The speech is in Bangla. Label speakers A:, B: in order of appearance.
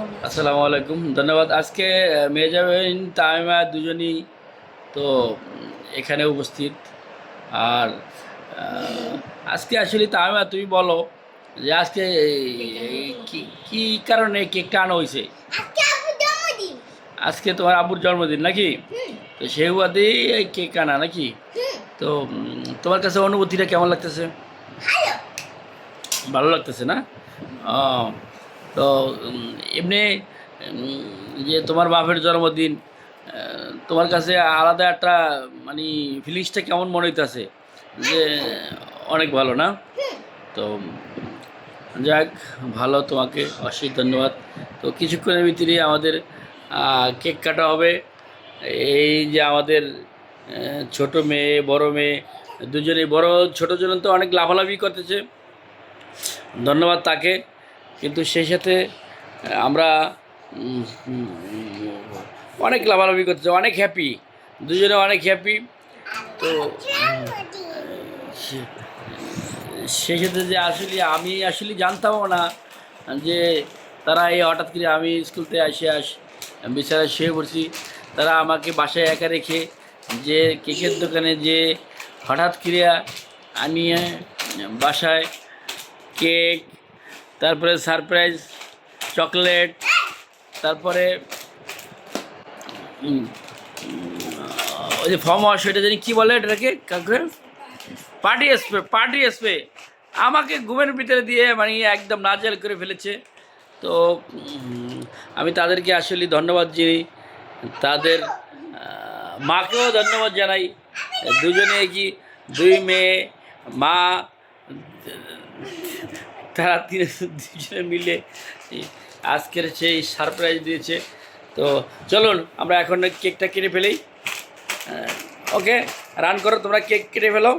A: আসসালামু আলাইকুম। ধন্যবাদ। আজকে আহ, মেজাবিন তামিমা দুজনই তো এখানে উপস্থিত। আর আজকে আসলে তামিমা তুমি বলো যে আজকে কি কারণে কেকটা আনা হয়েছে
B: আজকে
A: তোমার আব্বুর জন্মদিন নাকি? তো সেই এই কেক আনা নাকি? তো তোমার কাছে অনুভূতিটা কেমন লাগতেছে?
B: ভালো।
A: ভালো লাগতেছে না? ও, তো এমনি যে তোমার বাপের জন্মদিন তোমার কাছে আলাদা একটা মানে ফিলিংসটা কেমন মনে হইতেছে? যে, অনেক ভালো, না? তো, যাক, ভালো, তোমাকে অশেষ ধন্যবাদ। তো কিছুক্ষণের ভিতরে আমাদের কেক কাটা হবে। এই যে আমাদের ছোট মেয়ে, বড় মেয়ে, দুজনেই, বড়, ছোটো জন তো অনেক লাভালাভি করতেছে। ধন্যবাদ তাকে। কিন্তু সেই সাথে আমরা অনেক লাফালাফি করতেছে অনেক হ্যাপি দুজনে অনেক হ্যাপি তো সেই সাথে যে আসলে আমি আসলে জানতামও না যে তারা এই হঠাৎ করে আমি স্কুলতে আসে আস বিছানায় শুয়ে পড়ছি, তারা আমাকে বাসায় একা রেখে যে কেকের দোকানে যে হঠাৎ করে আনিয়ে বাসায় কেক তারপরে সারপ্রাইজ, চকলেট, তারপরে ওই যে ফর্ম হাউস, সেটা জানি কী বলে এটাকে? কাকে? পার্টি স্প্রে পার্টি স্প্রে আমাকে ঘুমের ভিতরে দিয়ে মানে একদম নাজেল করে ফেলেছে। তো আমি তাদেরকে আসলে ধন্যবাদ জানি তাদের মাকেও ধন্যবাদ জানাই। দুজনে কি, দুই মেয়ে, মা তারা দুজনে মিলে আজকের সেই সারপ্রাইজ দিয়েছে। তো চলুন, আমরা এখন কেকটা কেটে ফেলি। ওকে রান করো, তোমরা কেক কেটে ফেলো।